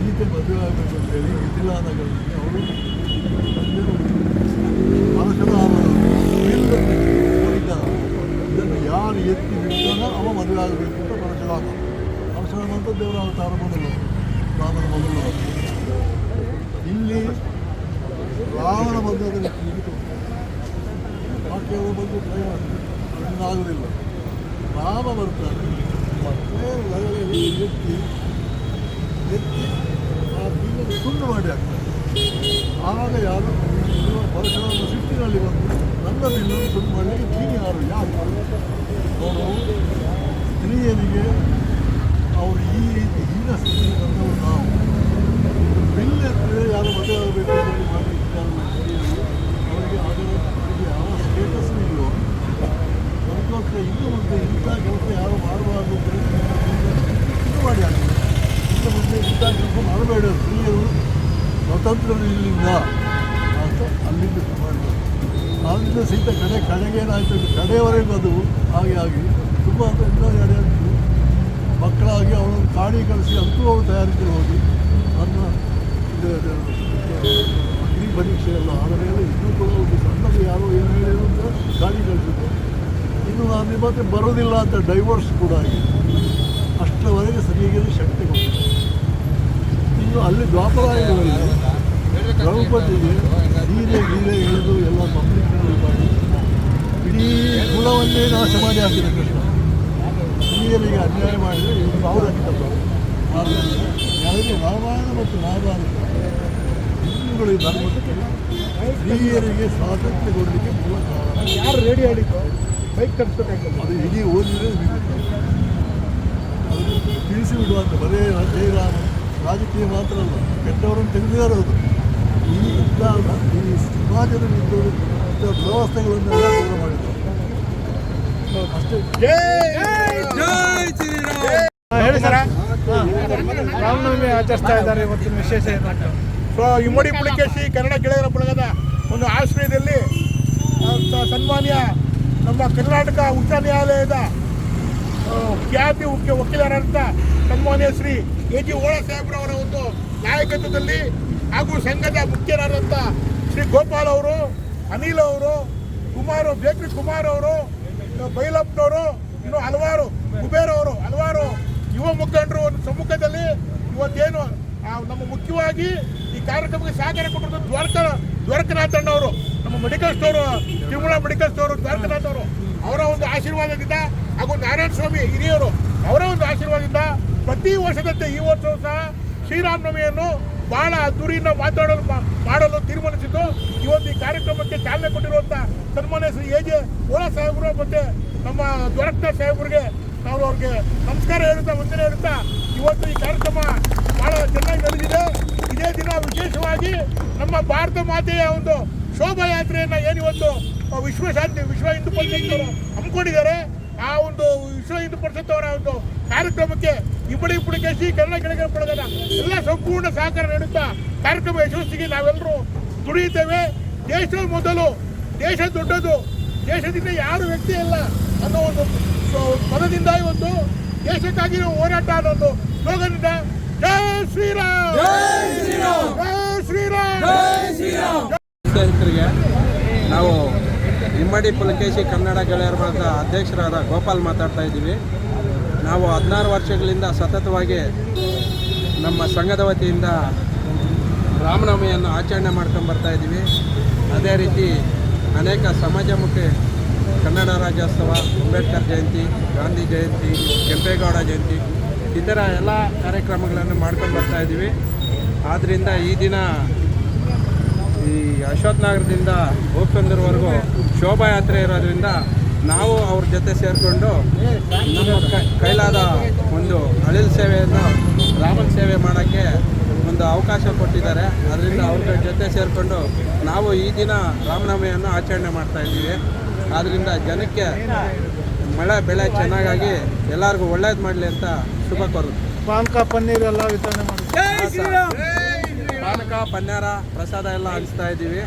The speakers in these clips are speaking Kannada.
ಸೀತೆ ಮದುವೆ ಆಗಬೇಕು ಅಂತೇಳಿ ಹೇಳಿ ನಗರದಲ್ಲಿ ಅವರು ಬಿಲ್ಲನ್ನು ಹೊಡಿತಾರೆ. ಇದನ್ನು ಯಾರು ಎತ್ತಿ ಬಿಡ್ತಾನೋ ಅವ ಮದುವೆ ಆಗಬೇಕು ಅಂತ ಪರಶುರಾಮ ಪರಶುರಾಮ ಅಂತ ದೇವರ ಅವತಾರ ಮೊದಲು ರಾಮನ ಮೊದಲು ಇಲ್ಲಿ ರಾವಣ ಮದುವೆ ಅವರು ಬಂದು ಟ್ರೈ ಮಾಡ್ತಾರೆ? ಆಗೋದಿಲ್ಲ. ರಾಮ ಬರ್ತಾನೆ. ಮತ್ತೆ ಎತ್ತಿ ಎತ್ತಿ ಬಿಲ್ಲನ್ನು ತುಂಡು ಮಾಡಿ ಹಾಕ್ತಾರೆ. ಆಗ ಯಾರು ಪರಶುರಾಮ ಸಿಟ್ಟಿನಲ್ಲಿ ಬಂದು ನನ್ನ ಇನ್ನೊಂದು ತುಂಡು ಮಾಡಲಿಕ್ಕೆ ನೀನು ಯಾರು? ಯಾರು ಅವರು ಸ್ತ್ರೀಯರಿಗೆ ಅವರು ಈ ರೀತಿ ಹೀನ ಸ್ಥಿತಿ ಬಂದವರು ನಾವು. ಬಿಲ್ ಎತ್ತಿದ್ರೆ ಯಾರು ಮದುವೆ ಆಗಬೇಕು ಅಂತ ಹೇಳಿ ಮಾಡಲಿಕ್ಕೆ ಯಾರು ಸ್ತ್ರೀಯರು ಅವರಿಗೆ ಅದರ ಅವರಿಗೆ ಯಾವ ಸ್ಟೇಟಸ್ ಇಲ್ಲವೋ ಅದಕ್ಕೋಸ್ಕರ ಇನ್ನು ಮುಂದೆ ಇಂಥ ಕೆಲಸ ಯಾರು ಮಾಡಬಾರ್ದು ಅಂತ ಹೇಳಿ ಇದು ಮಾಡಿ ಹಾಕಿದೆ ಇನ್ನು ಮುಂದೆ ಇಂಥ ಮಾಡಬೇಡ ಸ್ತ್ರೀಯರು ಇಲ್ಲಿಂದ ಅಂತ ಅಲ್ಲಿಂದ ಮಾಡಬೇಕು ಆದ್ದರಿಂದ ಸಹಿತ ಕಡೆ ಕಡೆಗೇನಾಯಿತು ಕಡೆಯವರೆಗೂ ಅದು ಹಾಗೆ ಆಗಿ ತುಂಬ ಇನ್ನೂ ಉಂಟು ಮಕ್ಕಳಾಗಿ ಅವರನ್ನು ಕಾಡಿ ಕಳಿಸಿ ಅಂತೂ ಅವರು ತಯಾರಿಸಿ ಹೋಗಿ ನನ್ನ ಅಗ್ನಿ ಪರೀಕ್ಷೆ ಎಲ್ಲ ಆದ ಮೇಲೆ ಇನ್ನೂ ಕೂಡ ಒಂದು ಸಣ್ಣದು ಯಾರೋ ಏನು ಹೇಳಿದ್ರು ಅಂತ ಗಾಡಿ ಕಳಿಸಿದ್ರು. ಇನ್ನು ನಾನು ಹತ್ರ ಬರೋದಿಲ್ಲ ಅಂತ ಡೈವರ್ಸ್ ಕೂಡ ಆಗಿ ಅಷ್ಟರವರೆಗೆ ಸರಿಯಾಗಿ ಶಕ್ತಿ ಕೊಟ್ಟಿದೆ ಇನ್ನು ಅಲ್ಲಿ ದ್ವಾಪರಾಯಣದಲ್ಲಿ ದ್ರೌಪದಿಗೆ ಸೀರೆ ಗೀರೆ ಎಳೆದು ಎಲ್ಲ ಪಬ್ಲಿಕ್ ಮಾಡಿ ಇಡೀ ಕುಲವನ್ನೇ ನಾಶ ಮಾಡಿ ಹಾಕಿದೆ ಕೃಷ್ಣ. ಹಿರಿಯರಿಗೆ ಅನ್ಯಾಯ ಮಾಡಿದರೆ ಇದು ಅವರು ಆದ್ದರಿಂದ ಯಾರಿಗೆ ರಾಮಾಯಣ ಮತ್ತು ಮಹಾಭಾರತ ಹಿಂದೂಗಳು ಧರ್ಮಕ್ಕೆ ಸ್ತ್ರೀಯರಿಗೆ ಸ್ವಾತಂತ್ರ್ಯ ಕೊಡಲಿಕ್ಕೆ ಮೂಲ ಕಾರಣ. ಯಾರು ರೆಡಿ ಆಡಿದ್ದು ಬೈಕ್ ತರಿಸ್ಬೇಕಾಗ್ತದೆ ಅದು ಇಡೀ ಓದಿದ್ರೆ ತಿಳಿಸಿ ಬಿಡುವಂತ. ಬರೇ ಜಯರಾಮ ರಾಜಕೀಯ ಮಾತ್ರ ಅಲ್ಲ ಕೆಟ್ಟವರನ್ನು ತೆಗೆದಿದ್ದಾರೆ ಅದು ಈ ಇಂಥ ಈ ಸಮಾಜದಲ್ಲಿ ಇದ್ದವರು ಇಂಥ ವ್ಯವಸ್ಥೆಗಳನ್ನೆಲ್ಲ ಮಾಡಿದ್ದಾರೆ. ಹೇಳಿ ರಾಮನವಮಿ ಆಚರಿಸ್ತಾ ಇದ್ದಾರೆ ಇವತ್ತಿನ ವಿಶೇಷ ಏನಾಗ್ತದೆ ಸೊ ಇಮ್ಮಡಿ ಪುಳಿಕೇಶಿ ಕನ್ನಡ ಗೆಳೆಯರ ಬಳಗದ ಒಂದು ಆಶ್ರಯದಲ್ಲಿ ಸನ್ಮಾನ್ಯ ನಮ್ಮ ಕರ್ನಾಟಕ ಉಚ್ಚ ನ್ಯಾಯಾಲಯದ ಖ್ಯಾತಿ ಮುಖ್ಯ ವಕೀಲರಂತ ಸನ್ಮಾನ್ಯ ಶ್ರೀ ಎ ಜಿ ಓಳ ಸಾಹೇಬ್ರವರ ಒಂದು ನಾಯಕತ್ವದಲ್ಲಿ ಹಾಗೂ ಸಂಘದ ಮುಖ್ಯರಾದಂಥ ಶ್ರೀ ಗೋಪಾಲ್ ಅವರು, ಅನಿಲ್ ಅವರು, ಕುಮಾರ್, ಬೇಕ್ರಿ ಕುಮಾರ್ ಅವರು ಬೈಲಪ್ಪನವರು, ಇನ್ನು ಹಲವಾರು, ಕುಬೇರ್ ಅವರು, ಹಲವಾರು ಯುವ ಮುಖಂಡರು ಸಮ್ಮುಖದಲ್ಲಿ ಇವತ್ತೇನು ನಮ್ಮ ಮುಖ್ಯವಾಗಿ ಈ ಕಾರ್ಯಕ್ರಮಕ್ಕೆ ಸಹಕಾರ ಕೊಟ್ಟಿರೋದು ದ್ವಾರಕ, ದ್ವಾರಕನಾಥ್ ಅಣ್ಣವರು, ನಮ್ಮ medical store Tirumala medical store Dwarakanath ಅವರು ಅವರ ಒಂದು ಆಶೀರ್ವಾದದಿಂದ ಹಾಗೂ ನಾರಾಯಣ ಸ್ವಾಮಿ ಹಿರಿಯರು ಪ್ರತಿ ವರ್ಷದಂತೆ ಈ ವರ್ಷವೂ ಸಹ ಶ್ರೀರಾಮನವಮಿಯನ್ನು ಬಹಳ ಅದ್ದೂರಿಯಿಂದ ಮಾತಾಡಲು ಮಾಡಲು ತೀರ್ಮಾನಿಸಿದ್ದು. ಇವತ್ತು ಈ ಕಾರ್ಯಕ್ರಮಕ್ಕೆ ಚಾಲನೆ ಕೊಟ್ಟಿರುವಂಥ ಸನ್ಮಾನ್ಯ ಶ್ರೀ ಎ ಜೆ ಓಲಾ ಸಾಹೇಬರು ಮತ್ತೆ ನಮ್ಮ ದ್ವಾರಕನಾಥ್ ಸಾಹೇಬರಿಗೆ ನಾವು ಅವ್ರಿಗೆ ನಮಸ್ಕಾರ ಹೇಳುತ್ತಾ, ವಂದನೆ ಹೇಳುತ್ತಾ, ಇವತ್ತು ಈ ಕಾರ್ಯಕ್ರಮ ಬಹಳ ಚೆನ್ನಾಗಿ ನಡೆದಿದೆ. ಇದೇ ದಿನ ವಿಶೇಷವಾಗಿ ನಮ್ಮ ಭಾರತ ಮಾತೆಯ ಒಂದು ಶೋಭಾಯಾತ್ರೆಯನ್ನು ಏನಿವತ್ತು ವಿಶ್ವಶಾಂತಿ ವಿಶ್ವ ಹಿಂದೂ ಪರಿಷತ್ ಅವರು ಹಮ್ಮಿಕೊಂಡಿದ್ದಾರೆ. ಆ ಒಂದು ವಿಶ್ವ ಹಿಂದೂ ಪರಿಷತ್ ಅವರ ಒಂದು ಕಾರ್ಯಕ್ರಮಕ್ಕೆ ಇಬ್ಬಡಿ ಇಬ್ಬಡಿ ಕೇಸಿ ಕನ್ನಡ ಕೆಳಗೆ ಪಡೆದಲ್ಲ ಎಲ್ಲ ಸಂಪೂರ್ಣ ಸಹಕಾರ ನೀಡುತ್ತಾ ಕಾರ್ಯಕ್ರಮ ಯಶಸ್ವಿಗೆ ನಾವೆಲ್ಲರೂ ದುಡಿಯುತ್ತೇವೆ. ದೇಶ ಮೊದಲು ದೇಶ ದೊಡ್ಡದು ದೇಶದಿಂದ ಯಾರು ವ್ಯಕ್ತಿ ಇಲ್ಲ ಅನ್ನೋ ಒಂದು ಪದದಿಂದ ಒಂದು ದೇಶಕ್ಕಾಗಿ ಹೋರಾಟ ಅನ್ನೋದು ಸ್ಲೋಗನಿಂದ ಜಯ ಶ್ರೀರಾಮ್! ಸ್ನೇಹಿತರಿಗೆ ನಾವು ಇಮ್ಮಡಿ ಪುಲಕೇಶಿ ಕನ್ನಡ ಗೆಳೆಯರ ಅಧ್ಯಕ್ಷರಾದ ಗೋಪಾಲ್ ಮಾತಾಡ್ತಾ ಇದ್ದೀವಿ. ನಾವು ಹದಿನಾರು ವರ್ಷಗಳಿಂದ ಸತತವಾಗಿ ನಮ್ಮ ಸಂಘದ ವತಿಯಿಂದ ರಾಮನವಮಿಯನ್ನು ಆಚರಣೆ ಮಾಡ್ಕೊಂಡು ಇದ್ದೀವಿ. ಅದೇ ರೀತಿ ಅನೇಕ ಸಮಾಜಮುಖಿ ಕನ್ನಡ ರಾಜ್ಯೋತ್ಸವ, ಅಂಬೇಡ್ಕರ್ ಜಯಂತಿ, ಗಾಂಧಿ ಜಯಂತಿ, ಕೆಂಪೇಗೌಡ ಜಯಂತಿ ಈ ಥರ ಎಲ್ಲ ಕಾರ್ಯಕ್ರಮಗಳನ್ನು ಮಾಡ್ಕೊಂಡು ಬರ್ತಾ ಇದ್ದೀವಿ. ಆದ್ದರಿಂದ ಈ ದಿನ ಈ ಅಶೋಕ್ ನಗರದಿಂದ ಗೋಪಂದರ್ವರೆಗೂ ಶೋಭಾಯಾತ್ರೆ ಇರೋದ್ರಿಂದ ನಾವು ಅವ್ರ ಜೊತೆ ಸೇರಿಕೊಂಡು ನಮ್ಮ ಕೈಲಾದ ಒಂದು ಅಳಿಲ್ ಸೇವೆಯನ್ನು ರಾಮನ್ ಸೇವೆ ಮಾಡೋಕ್ಕೆ ಒಂದು ಅವಕಾಶ ಕೊಟ್ಟಿದ್ದಾರೆ. ಅದರಿಂದ ಅವ್ರ ಜೊತೆ ಸೇರಿಕೊಂಡು ನಾವು ಈ ದಿನ ರಾಮನವಮಿಯನ್ನು ಆಚರಣೆ ಮಾಡ್ತಾ ಇದ್ದೀವಿ. ಆದ್ದರಿಂದ ಜನಕ್ಕೆ ಮಳೆ ಬೆಳೆ ಚೆನ್ನಾಗಾಗಿ ಎಲ್ಲರಿಗೂ ಒಳ್ಳೇದು ಮಾಡಲಿ ಅಂತ ಶುಭ ಕೋರುತ್ತೆ ಪಾನಕ ಪನ್ನೀರ್ ಎಲ್ಲ ವಿತರಣೆ ಮಾಡಿ ಜೈ ಶ್ರೀರಾಮ್ ಪಾನಕ ಪನ್ಯಾರ ಪ್ರಸಾದ ಎಲ್ಲ ಹಂಚ್ತಾ ಇದ್ದೀವಿ.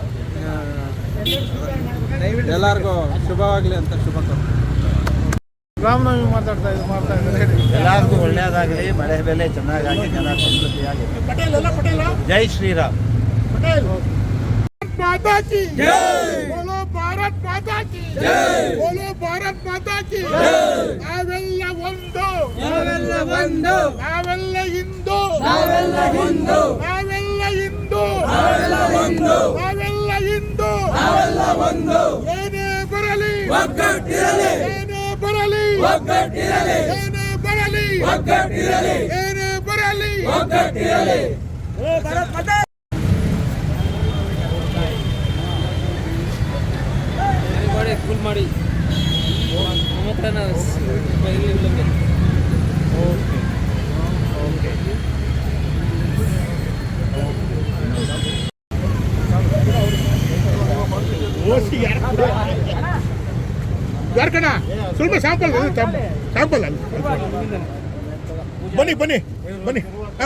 ಎಲ್ಲರಿಗೂ ಶುಭವಾಗಲಿ ಅಂತ ಶುಭ ಕೋರುತ್ತೆ ರಾಮನವಮಿ ಮಾತಾಡ್ತಾ ಇದು ಮಾಡ್ತಾ ಇದ್ದಾರೆ. ಎಲ್ಲರಿಗೂ ಒಳ್ಳೆಯದಾಗಲಿ ಮಳೆ ಬೆಲೆ ಚೆನ್ನಾಗಿ ಜನ ಸಮೃದ್ಧಿಯಾಗಿ ಪಟೇಲ್ ಎಲ್ಲ ಪಟೇಲ. ಜೈ. ಶ್ರೀರಾಮ್ ಪಟೇಲ್ ಮಾತಾ ಕಿ बोलो ಜೈ. ಬೋಲೋ ಭಾರತ್ ಮಾತಾ ಕಿ ನಾವೆಲ್ಲ ಒಂದು. ನಾವೆಲ್ಲ ಒಂದು. ನಾವೆಲ್ಲ ಹಿಂದೂ. ನಾವೆಲ್ಲ ಹಿಂದೂ. ನಾವೆಲ್ಲ ಹಿಂದೂ. ನಾವೆಲ್ಲ ಒಂದು. ನಾವೆಲ್ಲ ಒಂದು ಏನೇ ಬರಲಿ. ಒಗ್ಗಟ್ಟಿರಲಿ. ಏನೇ ಬರಲಿ. ಒಗ್ಗಟ್ಟಿರಲಿ. ಏನೇ ಬರಲಿ. ಒಗ್ಗಟ್ಟಿರಲಿ. ಏನೇ ಬರಲಿ. ಒಗ್ಗಟ್ಟಿರಲಿ. ಓಸಿ ಯಾರು ಯಾರು ಕಣ ಸ್ವಲ್ಪ ಸ್ಯಾಂಪಲ್ ಸ್ಯಾಂಪಲ್ ಅಲ್ಲಿ. ಬನ್ನಿ ಬನ್ನಿ ಬನ್ನಿ.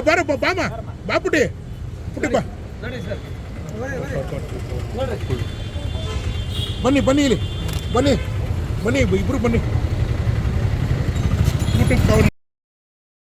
ಬಾರ ಬಾಮ, ಬಾ ಪುಟಿ ಪುಟಿ ಬಾ. ಬನ್ನಿ ಬನ್ನಿ ಇಲ್ಲಿ. ಬನ್ನಿ ಬನ್ನಿ, ಇಬ್ರು ಬನ್ನಿ. ಯೂಟ್ಯೂಬ್